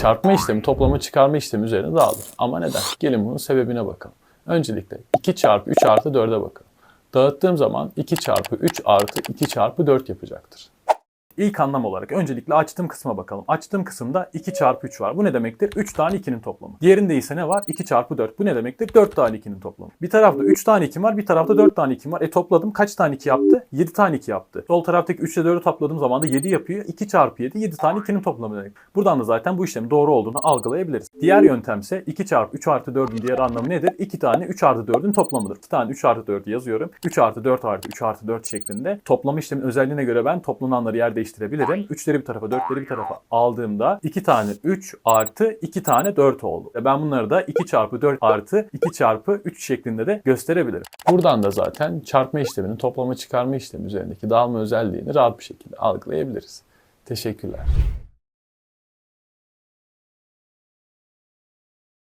çarpma işlemi toplama çıkarma işlemi üzerine dağılır. Ama neden? Gelin bunun sebebine bakalım. Öncelikle 2 çarpı 3 artı 4'e bakalım. Dağıttığım zaman 2 çarpı 3 artı 2 çarpı 4 yapacaktır. İlk anlam olarak öncelikle açtığım kısma bakalım. Açtığım kısımda 2 çarpı 3 var. Bu ne demektir? 3 tane 2'nin toplamı. Diğerinde ise ne var? 2 çarpı 4. Bu ne demektir? 4 tane 2'nin toplamı. Bir tarafta 3 tane 2 var, bir tarafta 4 tane 2 var. E topladım kaç tane 2 yaptı? 7 tane 2 yaptı. Sol taraftaki 3 ile 4'ü topladığım zaman da 7 yapıyor. 2 çarpı 7, 7 tane 2'nin toplamı demek. Buradan da zaten bu işlemin doğru olduğunu algılayabiliriz. Diğer yöntemse 2 çarpı 3 artı 4'ün diğer anlamı nedir? 2 tane 3 artı 4'ün toplamıdır. 2 tane 3 artı 4'ü yazıyorum. 3 artı 4 artı 3 artı 4 şeklinde. Toplama işlemin özelliğine göre ben toplananları yer değiştirebilirim. 3'leri bir tarafa, 4'leri bir tarafa aldığımda 2 tane 3 artı 2 tane 4 oldu. Ve ben bunları da 2 çarpı 4 artı 2 çarpı 3 şeklinde de gösterebilirim. Buradan da zaten çarpma işleminin toplama çıkarma işlemi üzerindeki dağılma özelliğini rahat bir şekilde algılayabiliriz. Teşekkürler.